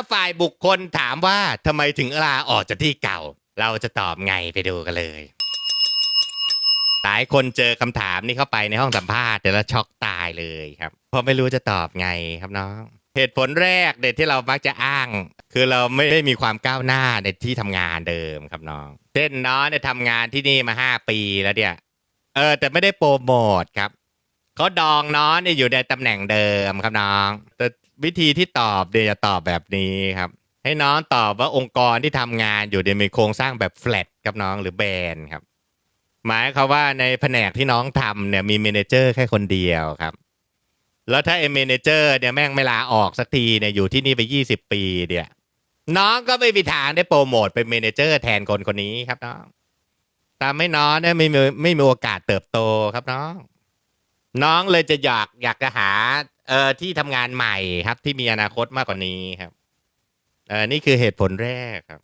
าฝ่ายบุคคลถามว่าทำไมถึงลาออกจากที่เก่า เราจะตอบไงไปดูกันเลยหลายคนเจอคำถามนี้เข้าไปในห้องสัมภาษณ์เดี๋ยวเราช็อกตายเลยครับเพราะไม่รู้จะตอบไงครับน้อง เหตุผลแรกเด็ดที่เรามักจะอ้าง คือเราไม่ได้มีความก้าวหน้าในที่ทำงานเดิมครับน้องเช่นน้องเนี่ยทำงานที่นี่มาห้าปีแล้วเนี่ยเออแต่ไม่ได้โปรโมทครับเขาดองน้องเนี่ยอยู่ในตำแหน่งเดิมครับน้อง แต่ วิธีที่ตอบเดี๋ยวจะตอบแบบนี้ครับ ให้น้องตอบว่าองค์กรที่ทำงานอยู่เดี๋ยวมีโครงสร้างแบบแฟลตครับน้องหรือแบนครับ หมายความว่าในแผนกที่น้องทำเนี่ยมีเมนเจอร์แค่คนเดียวครับ แล้วถ้าเอเมนเจอร์เนี่ยแม่งไม่ลาออกสักทีเนี่ยอยู่ที่นี่ไปยี่สิบปีเนี่ยน้องก็ไม่มีทางได้โปรโมทเป็นเมนเจอร์แทนคนคนนี้ครับน้องตามให้น้องเนี่ยไม่มีไม่มีโอกาสเติบโตครับน้อง น้องเลยจะอยากอยากจะหา เอ่อที่ทำงานใหม่ครับ ที่มีอนาคตมากกว่านี้ครับเออนี่คือเหตุผลแรกครับ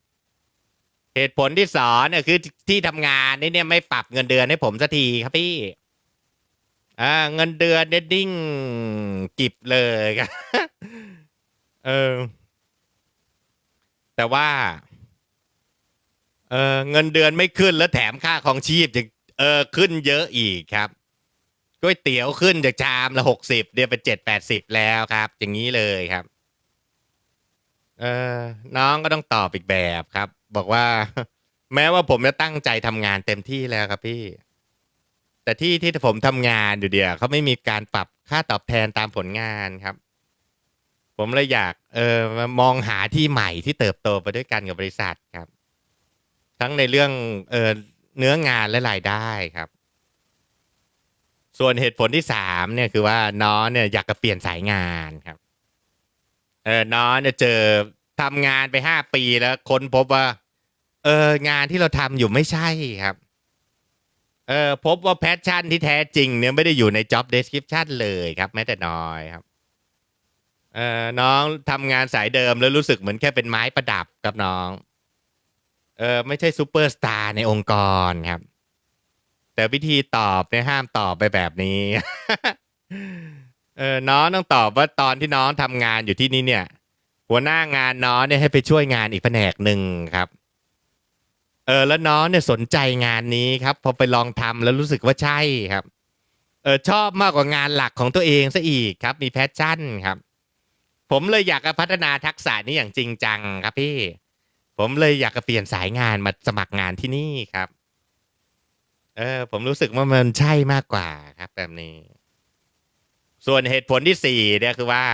เหตุผลที่สองเนี่ยคือที่ทำงานนี่เนี่ยไม่ปรับเงินเดือนให้ผมสักทีครับพี่อ่าเงินเดือนเนี่ยดิ้งกิบเลยครับเออ แต่ว่า เออเงินเดือนไม่ขึ้นแล้วแถมค่าของชีพจะเออขึ้นเยอะอีกครับ ก๋วยเตี๋ยวขึ้นจากชามละหกสิบเดี๋ยวเป็นเจ็ดแปดสิบแล้วครับ อย่างนี้เลยครับ เออน้องก็ต้องตอบอีกแบบครับ บอกว่า แม้ว่าผมจะตั้งใจทำงานเต็มที่แล้วครับพี่ แต่ที่ที่ผมทำงานอยู่เดียวเขาไม่มีการปรับค่าตอบแทนตามผลงานครับ ผมเลยอยาก เออมามองหาที่ใหม่ที่เติบโตไปด้วยกันกับบริษัทครับ ทั้งในเรื่องเออเนื้องานและรายได้ครับ ส่วนเหตุผลที่สามเนี่ยคือว่าน้องเนี่ยอยากจะเปลี่ยนสายงานครับเออน้องเนี่ยเจอทำงานไปห้าปีแล้วค้นพบว่า เอองานที่เราทำอยู่ไม่ใช่ครับเออพบว่าแพชชั่นที่แท้จริงเนี่ยไม่ได้อยู่ใน job description เลยครับ แม้แต่น้อยครับเออน้องทำงานสายเดิมแล้วรู้สึกเหมือนแค่เป็นไม้ประดับกับน้องเออไม่ใช่ซูเปอร์สตาร์ในองค์กรครับ แต่วิธีตอบเนี่ยห้ามตอบไปแบบนี้ เออน้องต้องตอบว่าตอนที่น้องทำงานอยู่ที่นี่เนี่ย หัวหน้างานน้องเนี่ยให้ไปช่วยงานอีกแผนกหนึ่งครับเออแล้วน้องเนี่ยสนใจงานนี้ครับ พอไปลองทำแล้วรู้สึกว่าใช่ครับ เออชอบมากกว่างานหลักของตัวเองซะอีกครับ มีแพชชั่นครับ ผมเลยอยากจะพัฒนาทักษะนี้อย่างจริงจังครับพี่ ผมเลยอยากจะเปลี่ยนสายงานมาสมัครงานที่นี่ครับ เออ ผมรู้สึกว่ามันใช่มากกว่าครับ แบบนี้ ส่วนเหตุผลที่สี่เนี่ยคือว่า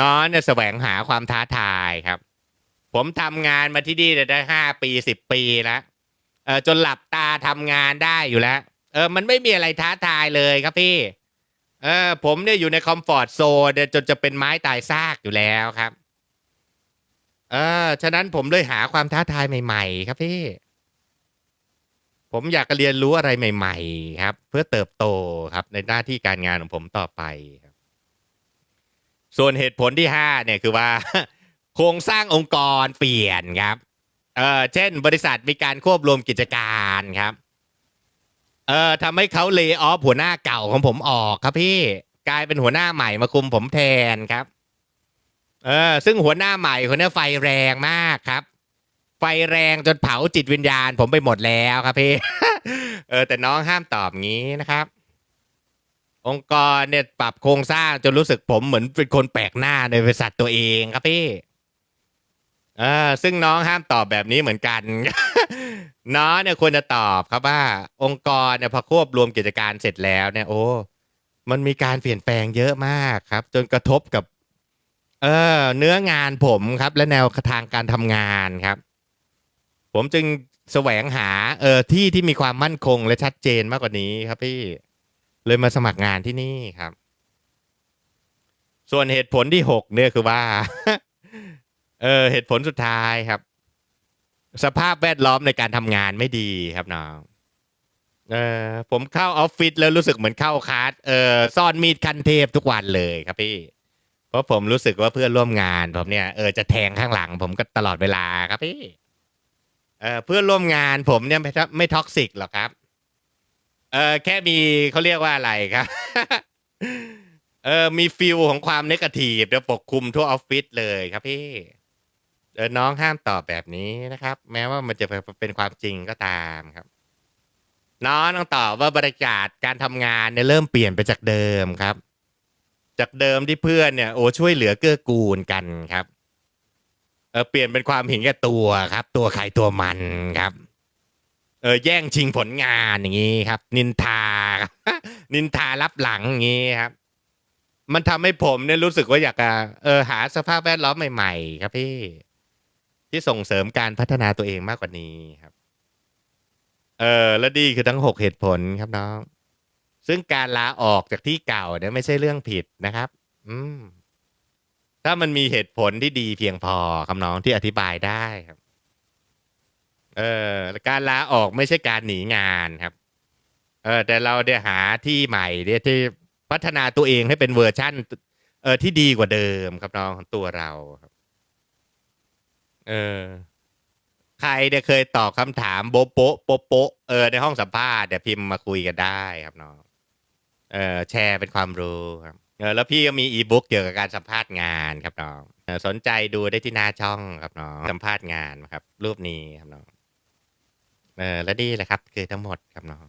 น้องเนี่ยแสวงหาความท้าทายครับ ผมทำงานมาที่นี่ได้ห้าปีสิบปีแล้วเออจนหลับตาทำงานได้อยู่แล้ว เออ มันไม่มีอะไรท้าทายเลยครับพี่ เออ ผมเนี่ยอยู่ในคอมฟอร์ตโซนเนี่ยจนจะเป็นไม้ตายซากอยู่แล้วครับ เออ ฉะนั้นผมเลยหาความท้าทายใหม่ ๆ ครับพี่ ผมอยากเรียนรู้อะไรใหม่ ๆ ครับ เพื่อเติบโตครับในหน้าที่การงานของผมต่อไปครับ ส่วนเหตุผลที่ห้าเนี่ยคือว่า โครงสร้างองค์กรเปลี่ยนครับเออเช่น บริษัทมีการควบรวมกิจการครับเออทำให้เขาเล y o ออฟหัวหน้าเก่าของผมออกครับพี่กลายเป็นหัวหน้าใหม่มาคุมผมแทนครับ เออซึ่งหัวหน้าใหม่คนนี้ไฟแรงมากครับ ไฟแรงจนเผาจิตวิญญาณ ผมไปหมดแล้วครับพี่เออแต่น้องห้ามตอบงี้นะครับ องค์กรเนี่ยปรับโครงสร้างจนรู้สึกผมเหมือนเป็นคนแปลกหน้าในบริษัทตัวเองครับพี่เออซึ่งน้องห้ามตอบแบบนี้เหมือนกันน้องเนี่ยควรจะตอบครับว่า องค์กรเนี่ยพอควบรวมกิจการเสร็จแล้วเนี่ยโอ้มันมีการเปลี่ยนแปลงเยอะมากครับ จนกระทบกับ เออเนื้องานผมครับ และแนวทางการทำงานครับ ผมจึงแสวงหาเออที่ที่มีความมั่นคงและชัดเจนมากกว่านี้ครับพี่เลยมาสมัครงานที่นี่ครับ ส่วนเหตุผลที่หกเนี่ยคือว่า เออเหตุผลสุดท้ายครับ สภาพแวดล้อมในการทำงานไม่ดีครับน้องเออผมเข้าออฟฟิศแล้วรู้สึกเหมือนเข้าคาสเออซ่อนมีดคันเทพทุกวันเลยครับพี่ เพราะผมรู้สึกว่าเพื่อนร่วมงานผมเนี่ยเออจะแทงข้างหลัง ผมก็ตลอดเวลาครับพี่ เออเพื่อนร่วมงานผมเนี่ยไม่ท็อกไม่ท็อกซิกหรอกครับ เออแค่มีเขาเรียกว่าอะไรครับ เออมีฟิลของความนกาทีฟเดี๋ยวปกคลุมทั่วออฟฟิศเลยครับพี่เออน้องห้ามตอบแบบนี้นะครับ แม้ว่ามันจะเป็นความจริงก็ตามครับ น้องต้องตอบว่าบรรยากาศการทำงานเนี่ยเริ่มเปลี่ยนไปจากเดิมครับ จากเดิมที่เพื่อนเนี่ยโอ้ช่วยเหลือเกื้อกูลกันครับ เออเปลี่ยนเป็นความเห็นแก่ตัวครับ ตัวใครตัวมันครับ เออแย่งชิงผลงานอย่างนี้ครับ นินทา นินทารับหลังอย่างนี้ครับ มันทำให้ผมเนี่ยรู้สึกว่าอยากจะเออหาสภาพแวดล้อมใหม่ๆ ครับพี่ ที่ส่งเสริมการพัฒนาตัวเองมากกว่านี้ครับ เออและดีคือทั้งหกเหตุผลครับน้องซึ่งการลาออกจากที่เก่าเนี่ยไม่ใช่เรื่องผิดนะครับ อืม ถ้ามันมีเหตุผลที่ดีเพียงพอคำน้องที่อธิบายได้ครับ เออการลาออกไม่ใช่การหนีงานครับ เออ แต่เราเดี๋ยวหาที่ใหม่เดี๋ยวที่พัฒนาตัวเองให้เป็นเวอร์ชั่น เออที่ดีกว่าเดิมครับน้องของตัวเราครับ เออ ใครเนี่ยเคยตอบคำถามโบะโปะโปะโปะเออในห้องสัมภาษณ์เดี๋ยวพิมพ์มาคุยกันได้ครับน้อง เออแชร์เป็นความรู้ครับ แล้วพี่ก็มีอีบุ๊กเกี่ยวกับการสัมภาษณ์งานครับน้องสนใจดูได้ที่หน้าช่องครับน้องสัมภาษณ์งานครับ รูปนี้ครับน้องเออและนี่แหละครับ คือทั้งหมดครับน้อง